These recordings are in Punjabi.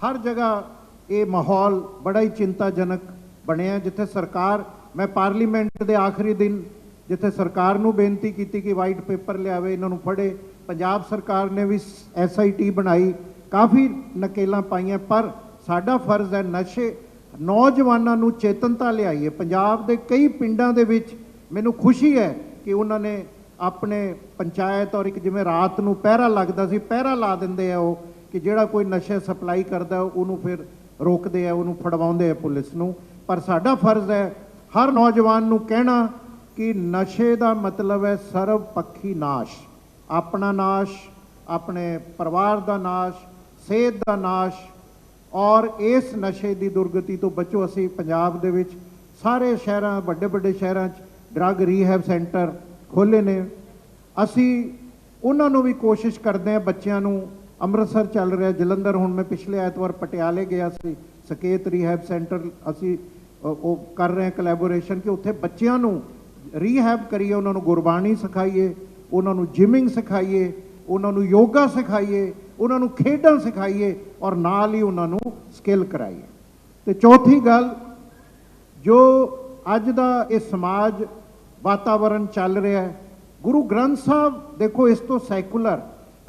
ਹਰ ਜਗ੍ਹਾ ਇਹ ਮਾਹੌਲ ਬੜਾ ਹੀ ਚਿੰਤਾਜਨਕ ਬਣਿਆ ਜਿੱਥੇ ਸਰਕਾਰ, ਮੈਂ ਪਾਰਲੀਮੈਂਟ ਦੇ ਆਖਰੀ ਦਿਨ ਜਿੱਥੇ ਸਰਕਾਰ ਨੂੰ ਬੇਨਤੀ ਕੀਤੀ ਕਿ ਵਾਈਟ ਪੇਪਰ ਲਿਆਵੇ, ਇਹਨਾਂ ਨੂੰ ਫੜੇ, ਪੰਜਾਬ ਸਰਕਾਰ ਨੇ ਵੀ ਐਸਆਈਟੀ ਬਣਾਈ, ਕਾਫੀ ਨਕੇਲਾਂ ਪਾਈਆਂ, ਪਰ ਸਾਡਾ ਫਰਜ਼ ਹੈ ਨਸ਼ੇ, ਨੌਜਵਾਨਾਂ ਨੂੰ ਚੇਤਨਤਾ ਲਿਆਈਏ। ਪੰਜਾਬ ਦੇ ਕਈ ਪਿੰਡਾਂ ਦੇ ਵਿੱਚ ਮੈਨੂੰ ਖੁਸ਼ੀ ਹੈ ਕਿ ਉਹਨਾਂ ਨੇ ਆਪਣੇ ਪੰਚਾਇਤ ਔਰ ਇੱਕ ਜਿਵੇਂ ਰਾਤ ਨੂੰ ਪਹਿਰਾ ਲੱਗਦਾ ਸੀ, ਪਹਿਰਾ ਲਾ ਦਿੰਦੇ ਆ ਉਹ ਕਿ ਜਿਹੜਾ ਕੋਈ ਨਸ਼ੇ ਸਪਲਾਈ ਕਰਦਾ ਉਹਨੂੰ ਫਿਰ ਰੋਕਦੇ ਆ, ਉਹਨੂੰ ਫੜਵਾਉਂਦੇ ਆ ਪੁਲਿਸ ਨੂੰ। ਪਰ ਸਾਡਾ ਫਰਜ਼ ਹੈ, ਹਰ ਨੌਜਵਾਨ ਨੂੰ ਕਹਿਣਾ ਕਿ ਨਸ਼ੇ ਦਾ ਮਤਲਬ ਹੈ ਸਰਵ ਪੱਖੀ ਨਾਸ਼। ਆਪਣਾ ਨਾਸ਼, ਆਪਣੇ ਪਰਿਵਾਰ ਦਾ ਨਾਸ਼, ਸਿਹਤ ਦਾ ਨਾਸ਼। ਔਰ ਇਸ ਨਸ਼ੇ ਦੀ ਦੁਰਗਤੀ ਤੋਂ ਬਚੋ, ਅਸੀਂ ਪੰਜਾਬ ਦੇ ਵਿੱਚ ਸਾਰੇ ਸ਼ਹਿਰਾਂ ਵੱਡੇ ਵੱਡੇ ਸ਼ਹਿਰਾਂ 'ਚ ਡਰੱਗ ਰੀਹੈਬ ਸੈਂਟਰ ਖੋਲ੍ਹੇ ਨੇ। ਅਸੀਂ ਉਹਨਾਂ ਨੂੰ ਵੀ ਕੋਸ਼ਿਸ਼ ਕਰਦੇ ਹਾਂ, ਬੱਚਿਆਂ ਨੂੰ ਅੰਮ੍ਰਿਤਸਰ ਚੱਲ ਰਿਹਾ, ਜਲੰਧਰ ਹੁਣ ਮੈਂ ਪਿਛਲੇ ਐਤਵਾਰ ਪਟਿਆਲੇ ਗਿਆ ਸੀ, ਸਕੇਤ ਰੀਹੈਬ ਸੈਂਟਰ ਅਸੀਂ ਉਹ ਕਰ ਰਹੇ ਹਾਂ ਕੋਲੈਬੋਰੇਸ਼ਨ ਕਿ ਉੱਥੇ ਬੱਚਿਆਂ ਨੂੰ ਰੀਹੈਬ ਕਰੀਏ, ਉਹਨਾਂ ਨੂੰ ਗੁਰਬਾਣੀ ਸਿਖਾਈਏ, ਉਹਨਾਂ ਨੂੰ ਜਿਮਿੰਗ ਸਿਖਾਈਏ, ਉਹਨਾਂ ਨੂੰ ਯੋਗਾ ਸਿਖਾਈਏ, ਉਹਨਾਂ ਨੂੰ ਖੇਡਾਂ ਸਿਖਾਈਏ ਔਰ ਨਾਲ ਹੀ ਉਹਨਾਂ ਨੂੰ ਸਕਿੱਲ ਕਰਾਈਏ। ਤੇ ਚੌਥੀ ਗੱਲ, ਜੋ ਅੱਜ ਦਾ ਇਹ ਸਮਾਜ ਵਾਤਾਵਰਣ ਚੱਲ ਰਿਹਾ ਹੈ, ਗੁਰੂ ਗ੍ਰੰਥ ਸਾਹਿਬ ਦੇਖੋ ਇਸ ਤੋਂ ਸੈਕੂਲਰ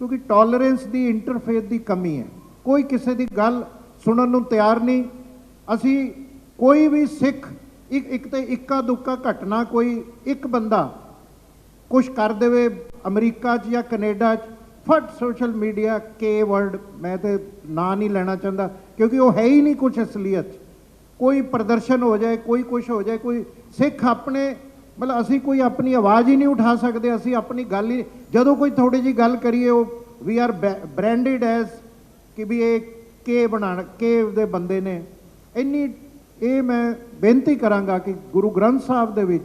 ਕਿਉਂਕਿ ਟੋਲਰੈਂਸ ਦੀ ਇੰਟਰਫੇਸ ਦੀ ਕਮੀ ਹੈ। ਕੋਈ ਕਿਸੇ ਦੀ ਗੱਲ ਸੁਣਨ ਨੂੰ ਤਿਆਰ ਨਹੀਂ। ਅਸੀਂ ਕੋਈ ਵੀ ਸਿੱਖ ਇੱਕ ਇੱਕ ਤੇ ਇੱਕਾ ਦੁੱਕਾ ਘਟਨਾ ਕੋਈ ਇੱਕ ਬੰਦਾ ਕੁਝ ਕਰ ਦੇਵੇ ਅਮਰੀਕਾ 'ਚ ਜਾਂ ਕੈਨੇਡਾ 'ਚ, ਫਟ ਸੋਸ਼ਲ ਮੀਡੀਆ ਕੇ ਵਰਡ ਮੈਂ ਤੇ ਨਾਂ ਨਹੀਂ ਲੈਣਾ ਚਾਹੁੰਦਾ, ਕਿਉਂਕਿ ਉਹ ਹੈ ਹੀ ਨਹੀਂ ਕੁਝ ਅਸਲੀਅਤ। 'ਚ ਕੋਈ ਪ੍ਰਦਰਸ਼ਨ ਹੋ ਜਾਏ, ਕੋਈ ਕੁਝ ਹੋ ਜਾਏ, ਕੋਈ ਸਿੱਖ ਆਪਣੇ ਮਤਲਬ ਅਸੀਂ ਕੋਈ ਆਪਣੀ ਆਵਾਜ਼ ਹੀ ਨਹੀਂ ਉਠਾ ਸਕਦੇ, ਅਸੀਂ ਆਪਣੀ ਗੱਲ ਹੀ ਜਦੋਂ ਕੋਈ ਥੋੜੀ ਜੀ ਗੱਲ ਕਰੀਏ, ਉਹ ਵੀ ਆਰ ਬ੍ਰਾਂਡਡ ਐਸ ਕਿ ਵੀ ਇਹ ਕੇ ਬਣਾਣ ਕੇ ਦੇ ਬੰਦੇ ਨੇ। ਇੰਨੀ ਇਹ ਮੈਂ ਬੇਨਤੀ ਕਰਾਂਗਾ ਕਿ ਗੁਰੂ ਗ੍ਰੰਥ ਸਾਹਿਬ ਦੇ ਵਿੱਚ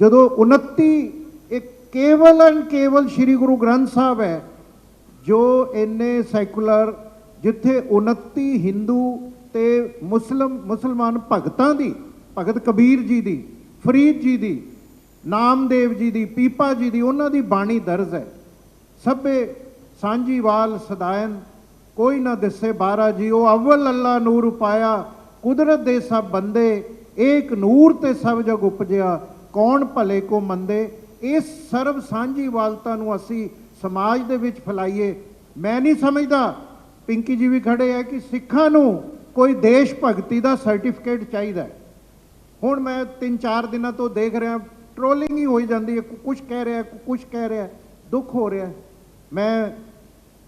ਜਦੋਂ 29 ਇਹ ਕੇਵਲ ਐਂਡ ਕੇਵਲ ਸ੍ਰੀ ਗੁਰੂ ਗ੍ਰੰਥ ਸਾਹਿਬ ਹੈ, ਜੋ ਇੰਨੇ ਸੈਕੂਲਰ ਜਿੱਥੇ 29 ਹਿੰਦੂ ਤੇ ਮੁਸਲਮ ਮੁਸਲਮਾਨ ਭਗਤਾਂ ਦੀ, ਭਗਤ ਕਬੀਰ ਜੀ ਦੀ, ਫਰੀਦ ਜੀ ਦੀ ਨਾਮਦੇਵ ਜੀ ਦੀ, ਪੀਪਾ ਜੀ ਦੀ, ਉਹਨਾਂ ਦੀ ਬਾਣੀ ਦਰਜ ਹੈ। ਸਭੇ ਸਾਂਝੀਵਾਲ ਸਦਾਇਨ, ਕੋਈ ਨਾ ਦਿਸੇ ਬਾਰਾ ਜੀ, ਉਹ ਅਵਲ ਅੱਲਾ ਨੂਰ ਪਾਇਆ, ਕੁਦਰਤ ਦੇ ਸਭ ਬੰਦੇ, ਏਕ ਨੂਰ ਤੇ ਸਭ ਜਗ ਉਪਜਿਆ, ਕੌਣ ਭਲੇ ਕੋ ਮੰਦੇ? ਇਸ ਸਰਬ ਸਾਂਝੀਵਾਲਤਾ ਨੂੰ ਅਸੀਂ ਸਮਾਜ ਦੇ ਵਿੱਚ ਫੈਲਾਈਏ। ਮੈਂ ਨਹੀਂ ਸਮਝਦਾ, ਪਿੰਕੀ ਜੀ ਵੀ ਖੜੇ ਆ ਕਿ ਸਿੱਖਾਂ ਨੂੰ ਕੋਈ ਦੇਸ਼ ਭਗਤੀ ਦਾ ਸਰਟੀਫਿਕੇਟ ਚਾਹੀਦਾ ਹੁਣ ਮੈਂ 3-4 ਦਿਨਾਂ ਤੋਂ ਦੇਖ ਰਿਹਾ ਟ੍ਰੋਲਿੰਗ ਹੀ ਹੋਈ ਜਾਂਦੀ ਹੈ ਕੁਝ ਕਹਿ ਰਿਹਾ ਕੁਝ ਕਹਿ ਰਿਹਾ, ਦੁੱਖ ਹੋ ਰਿਹਾ। ਮੈਂ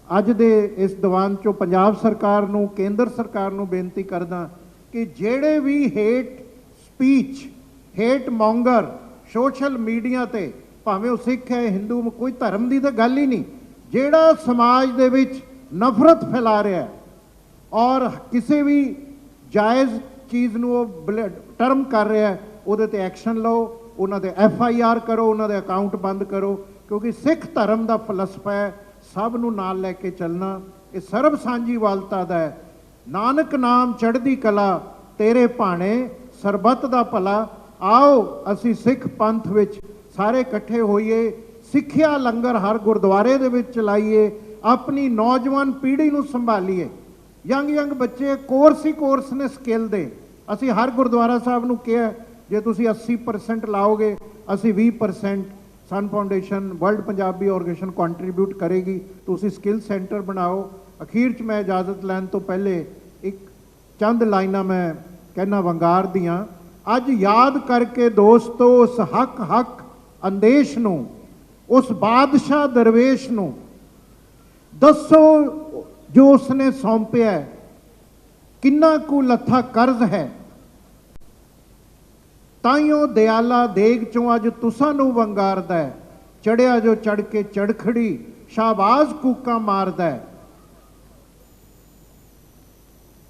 ਅੱਜ ਦੇ ਇਸ ਦੀਵਾਨ ਚੋਂ ਪੰਜਾਬ ਸਰਕਾਰ ਨੂੰ, ਕੇਂਦਰ ਸਰਕਾਰ ਨੂੰ ਬੇਨਤੀ ਕਰਦਾ ਕਿ ਜਿਹੜੇ ਵੀ hate speech hate monger social media ਤੇ, ਭਾਵੇਂ ਉਹ ਸਿੱਖ ਹੈ, ਹਿੰਦੂ, ਕੋਈ ਧਰਮ ਦੀ ਤਾਂ ਗੱਲ ਹੀ ਨਹੀਂ, ਜਿਹੜਾ ਸਮਾਜ ਦੇ ਵਿੱਚ ਨਫ਼ਰਤ ਫੈਲਾ ਰਿਹਾ ਹੈ ਔਰ ਕਿਸੇ ਵੀ ਜਾਇਜ਼ ਚੀਜ਼ ਨੂੰ ਉਹ ਟਰਮ ਕਰ ਰਿਹਾ, ਉਹਦੇ ਤੇ ਐਕਸ਼ਨ ਲਓ ਉਹਨਾਂ ਦੇ ਐਫ ਆਈ ਆਰ ਕਰੋ, ਉਹਨਾਂ ਦੇ ਅਕਾਊਂਟ ਬੰਦ ਕਰੋ, ਕਿਉਂਕਿ ਸਿੱਖ ਧਰਮ ਦਾ ਫਲਸਫਾ ਹੈ, ਸਭ ਨੂੰ ਨਾਲ ਲੈ ਕੇ ਚੱਲਣਾ। ਇਹ ਸਰਬ ਸਾਂਝੀਵਾਲਤਾ ਦਾ ਹੈ। ਨਾਨਕ ਨਾਮ ਚੜ੍ਹਦੀ ਕਲਾ, ਤੇਰੇ ਭਾਣੇ ਸਰਬੱਤ ਦਾ ਭਲਾ। ਆਓ, ਅਸੀਂ ਸਿੱਖ ਪੰਥ ਵਿੱਚ ਸਾਰੇ ਇਕੱਠੇ ਹੋਈਏ, ਸਿੱਖਿਆ ਲੰਗਰ ਹਰ ਗੁਰਦੁਆਰੇ ਦੇ ਵਿੱਚ ਚਲਾਈਏ, ਆਪਣੀ ਨੌਜਵਾਨ ਪੀੜ੍ਹੀ ਨੂੰ ਸੰਭਾਲੀਏ। ਯੰਗ ਯੰਗ ਬੱਚੇ ਕੋਰਸ ਹੀ ਕੋਰਸ ਨੇ ਸਕਿੱਲ ਦੇ। ਅਸੀਂ ਹਰ ਗੁਰਦੁਆਰਾ ਸਾਹਿਬ ਨੂੰ ਕਿਹਾ ਜੇ ਤੁਸੀਂ 80% ਲਾਓਗੇ, ਅਸੀਂ 20% Sun Foundation World Punjabi organisation contribute ਕਰੇਗੀ। ਤੁਸੀਂ ਸਕਿੱਲ ਸੈਂਟਰ ਬਣਾਓ। ਅਖੀਰ ਚ ਮੈਂ ਇਜਾਜ਼ਤ ਲੈਣ ਤੋਂ ਪਹਿਲੇ ਇੱਕ ਚੰਦ ਲਾਈਨਾਂ ਮੈਂ ਕਹਿਣਾ ਵੰਗਾਰ ਦੀਆਂ। ਅੱਜ ਯਾਦ ਕਰਕੇ ਦੋਸਤੋ, ਉਸ ਹੱਕ ਹੱਕ ਅੰਦੇਸ਼ ਨੂੰ, ਉਸ ਬਾਦਸ਼ਾਹ ਦਰਵੇਸ਼ ਨੂੰ, ਦੱਸੋ ਜੋ ਉਸਨੇ ਸੌਂਪਿਆ ਕਿੰਨਾ ਕੁ ਲੱਥਾ ਕਰਜ਼ ਹੈ? ਤਾਈਓ ਦਿਆਲਾ ਦੇਗ ਚੋਂ ਅੱਜ ਤੁਸਾਂ ਨੂੰ ਵੰਗਾਰਦਾ ਚੜਿਆ ਜੋ ਚੜ ਕੇ ਚੜਖੜੀ, ਸ਼ਾਬਾਜ਼ ਕੂਕਾਂ ਮਾਰਦਾ ਹੈ।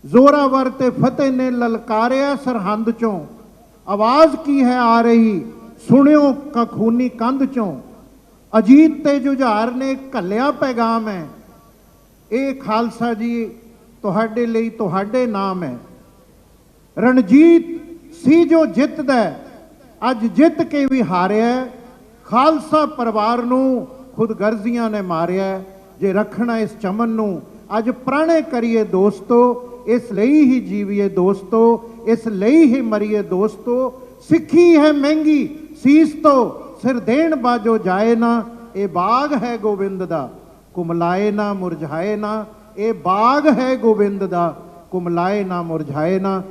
ਜ਼ੋਰਾਵਰ ਤੇ ਫਤਿਹ ਨੇ ਲਲਕਾਰਿਆ ਸਰਹੰਦ ਚੋਂ। ਆਵਾਜ਼ ਕੀ ਹੈ ਆ ਰਹੀ? ਸੁਣਿਓ ਕਖੂਨੀ ਕੰਧ ਚੋਂ। ਅਜੀਤ ਤੇ ਜੁਝਾਰ ਨੇ ਘੱਲਿਆ ਪੈਗਾਮ ਹੈ। ਇਹ ਖਾਲਸਾ ਜੀ, ਤੁਹਾਡੇ ਲਈ ਤੁਹਾਡੇ ਨਾਮ ਹੈ। ਰਣਜੀਤ ਸੀ ਜੋ ਜਿੱਤਦਾ ਅੱਜ ਜਿੱਤ ਕੇ ਵੀ ਹਾਰਿਆ ਖਾਲਸਾ ਪਰਿਵਾਰ ਨੂੰ ਖੁਦਗਰਜ਼ੀਆਂ ਨੇ ਮਾਰਿਆ ਜੇ ਰੱਖਣਾ ਇਸ ਚਮਨ ਨੂੰ, ਅੱਜ ਪ੍ਰਾਣੇ ਕਰੀਏ ਦੋਸਤੋ, ਇਸ ਲਈ ਹੀ ਜੀਵੀਏ ਦੋਸਤੋ, ਇਸ ਲਈ ਹੀ ਮਰੀਏ ਦੋਸਤੋ, ਸਿੱਖੀ ਹੈ ਮਹਿੰਗੀ, ਸੀਸ ਤੋਂ ਸਿਰ ਦੇਣ ਬਾਜੋ ਜਾਏ ਨਾ, ਇਹ ਬਾਗ ਹੈ ਗੋਬਿੰਦ ਦਾ, ਕੁਮਲਾਏ ਨਾ ਮੁਰਝਾਏ ਨਾ, ਇਹ ਬਾਗ ਹੈ ਗੋਬਿੰਦ ਦਾ, ਕੁਮਲਾਏ ਨਾ ਮੁਰਝਾਏ ਨਾ